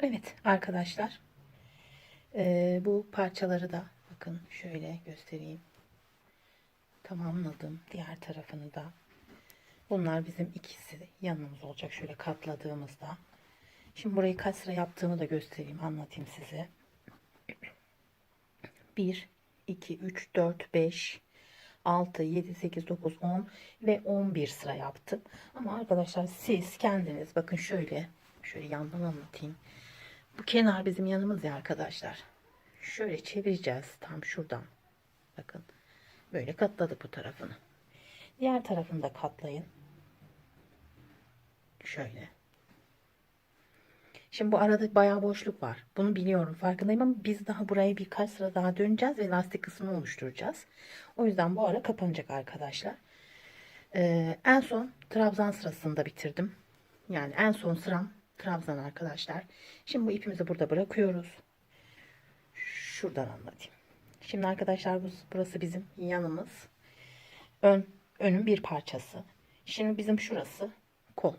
Evet arkadaşlar. Ee, bu parçaları da bakın şöyle göstereyim. Tamamladım. Diğer tarafını da. Bunlar bizim ikisi yanımız olacak şöyle katladığımızda. Şimdi burayı kaç sıra yaptığımı da göstereyim, anlatayım size. 1, 2, 3, 4, 5, 6, 7, 8, 9, 10 ve 11 sıra yaptım. Ama arkadaşlar siz kendiniz bakın şöyle, şöyle yandan anlatayım. Bu kenar bizim yanımız ya arkadaşlar. Şöyle çevireceğiz tam şuradan. Bakın böyle katladık bu tarafını. Diğer tarafını da katlayın. Şöyle. Şimdi bu arada bayağı boşluk var. Bunu biliyorum farkındayım ama biz daha buraya birkaç sıra daha döneceğiz ve lastik kısmını oluşturacağız. O yüzden bu ara kapanacak arkadaşlar. Ee, en son trabzan sırasında bitirdim. Yani en son sıram trabzan arkadaşlar. Şimdi bu ipimizi burada bırakıyoruz. Şuradan anlatayım. Şimdi arkadaşlar bu, burası bizim yanımız. Ön, önün bir parçası. Şimdi bizim şurası kol.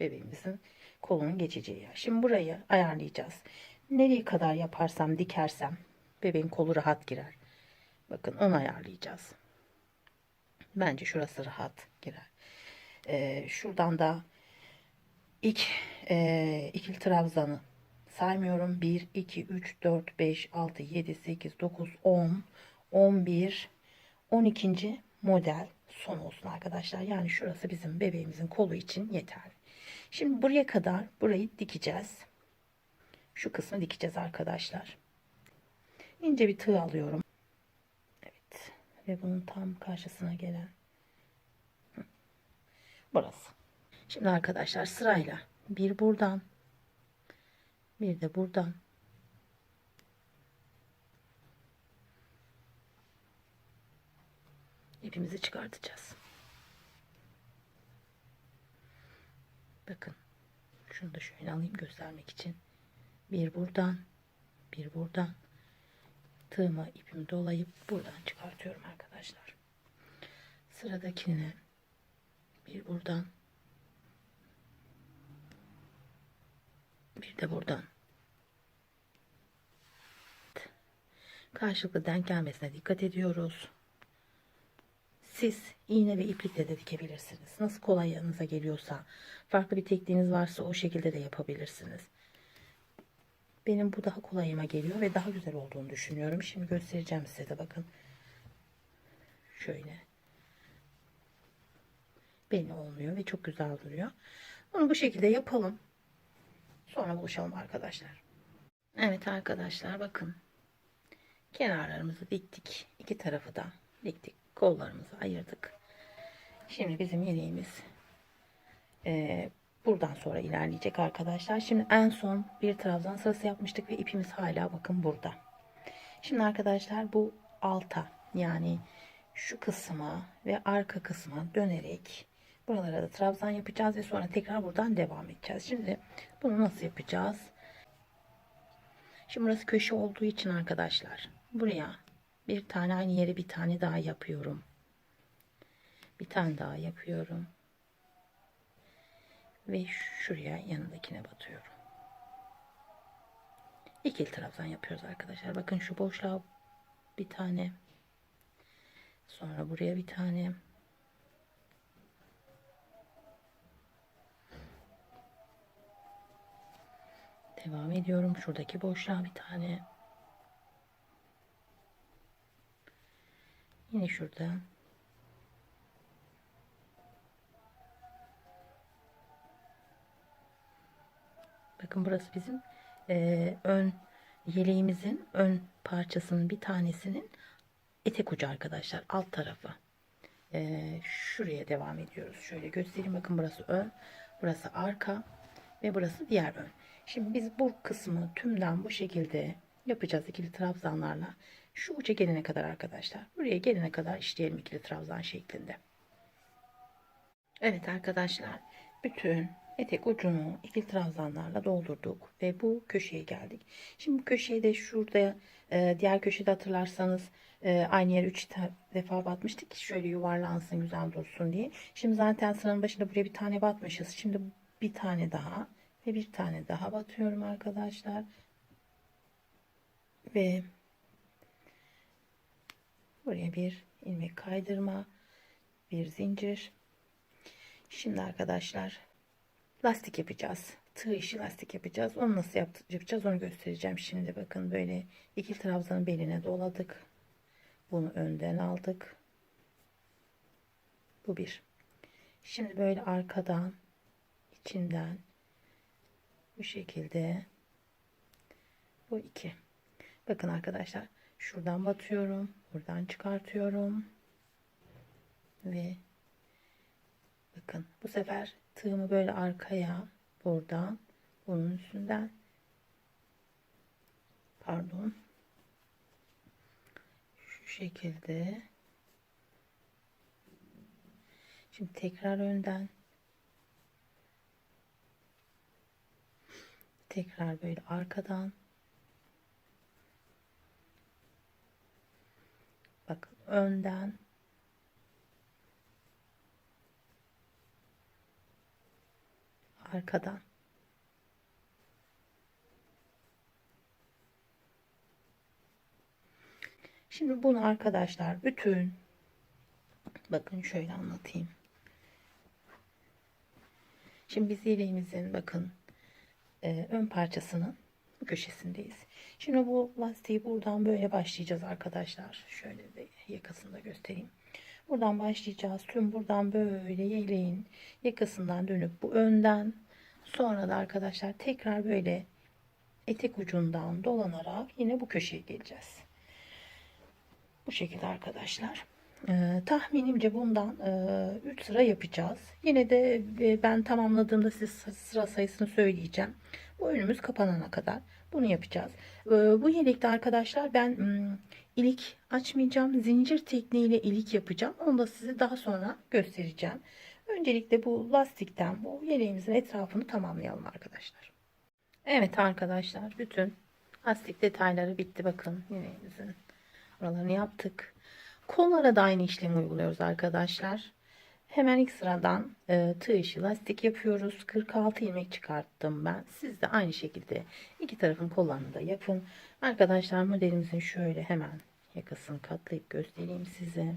Bebeğimizin kolunun geçeceği yer. Şimdi burayı ayarlayacağız. Nereye kadar yaparsam dikersem bebeğin kolu rahat girer. Bakın onu ayarlayacağız. Bence şurası rahat girer. Ee, şuradan da ilk e, ikili trabzanı saymıyorum. 1, 2, 3, 4, 5, 6, 7, 8, 9, 10, 11, 12. model son olsun arkadaşlar. Yani şurası bizim bebeğimizin kolu için yeterli. Şimdi buraya kadar burayı dikeceğiz. Şu kısmı dikeceğiz arkadaşlar. İnce bir tığ alıyorum. Evet. Ve bunun tam karşısına gelen burası. Şimdi arkadaşlar sırayla bir buradan bir de buradan ipimizi çıkartacağız. Bakın. Şunu da şöyle alayım göstermek için. Bir buradan. Bir buradan. Tığıma ipimi dolayıp buradan çıkartıyorum arkadaşlar. Sıradakine bir buradan. Bir de buradan. Karşılıklı denk gelmesine dikkat ediyoruz. Siz iğne ve iplikle de dikebilirsiniz. Nasıl kolay yanınıza geliyorsa, farklı bir tekniğiniz varsa o şekilde de yapabilirsiniz. Benim bu daha kolayıma geliyor ve daha güzel olduğunu düşünüyorum. Şimdi göstereceğim size de bakın. Şöyle. Belli olmuyor ve çok güzel duruyor. Bunu bu şekilde yapalım. Sonra buluşalım arkadaşlar. Evet arkadaşlar bakın. Kenarlarımızı diktik. İki tarafı da diktik. Kollarımızı ayırdık. Şimdi bizim yeleğimiz e, buradan sonra ilerleyecek arkadaşlar. Şimdi en son bir trabzan sırası yapmıştık ve ipimiz hala bakın burada. Şimdi arkadaşlar bu alta yani şu kısma ve arka kısma dönerek buralara da trabzan yapacağız ve sonra tekrar buradan devam edeceğiz. Şimdi bunu nasıl yapacağız? Şimdi burası köşe olduğu için arkadaşlar buraya bir tane aynı yere bir tane daha yapıyorum. Bir tane daha yapıyorum. Ve şuraya yanındakine batıyorum. İkili trabzan yapıyoruz arkadaşlar. Bakın şu boşluğa bir tane. Sonra buraya bir tane. Devam ediyorum. Şuradaki boşluğa bir tane. Yine şurada. Bakın burası bizim e, ön yeleğimizin ön parçasının bir tanesinin etek ucu arkadaşlar. Alt tarafı. E, şuraya devam ediyoruz. Şöyle göstereyim. Bakın burası ön. Burası arka. Ve burası diğer ön. Şimdi biz bu kısmı tümden bu şekilde yapacağız ikili trabzanlarla. Şu uca gelene kadar arkadaşlar. Buraya gelene kadar işleyelim ikili trabzan şeklinde. Evet arkadaşlar. Bütün etek ucunu ikili trabzanlarla doldurduk. Ve bu köşeye geldik. Şimdi bu köşeye de şurada e, diğer köşede hatırlarsanız e, aynı yere 3 defa batmıştık şöyle yuvarlansın güzel dursun diye. Şimdi zaten sıranın başında buraya bir tane batmışız. Şimdi bir tane daha Ve bir tane daha batıyorum arkadaşlar. Ve buraya bir ilmek kaydırma, bir zincir. Şimdi arkadaşlar lastik yapacağız. Tığ işi lastik yapacağız. Onu nasıl yapacağız onu göstereceğim. Şimdi bakın böyle ikili trabzanın beline doladık. Bunu önden aldık. Bu bir. Şimdi böyle arkadan içinden bu şekilde bu iki. Bakın arkadaşlar şuradan batıyorum. Buradan çıkartıyorum. Ve bakın bu sefer tığımı böyle arkaya buradan bunun üstünden pardon şu şekilde şimdi tekrar önden tekrar böyle arkadan. Bakın önden. Arkadan. Şimdi bunu arkadaşlar bütün bakın şöyle anlatayım. Şimdi biz yeleğimizin bakın e, ön parçasının köşesindeyiz. Şimdi bu lastiği buradan böyle başlayacağız arkadaşlar. Şöyle de yakasını da göstereyim. Buradan başlayacağız. Tüm buradan böyle yeleğin yakasından dönüp bu önden sonra da arkadaşlar tekrar böyle etek ucundan dolanarak yine bu köşeye geleceğiz. Bu şekilde arkadaşlar. Ee, tahminimce bundan 3 sıra yapacağız. Yine de e, ben tamamladığımda size sı- sıra sayısını söyleyeceğim. Bu önümüz kapanana kadar bunu yapacağız. Ee, bu yelekte arkadaşlar ben hmm, ilik açmayacağım. Zincir tekniğiyle ilik yapacağım. Onu da size daha sonra göstereceğim. Öncelikle bu lastikten bu yeleğimizin etrafını tamamlayalım arkadaşlar. Evet arkadaşlar bütün lastik detayları bitti. Bakın yeleğimizin Oralarını yaptık. Kollara da aynı işlemi uyguluyoruz arkadaşlar. Hemen ilk sıradan e, tığ işi lastik yapıyoruz. 46 ilmek çıkarttım ben. Siz de aynı şekilde iki tarafın kollarını da yapın. Arkadaşlar modelimizin şöyle hemen yakasını katlayıp göstereyim size.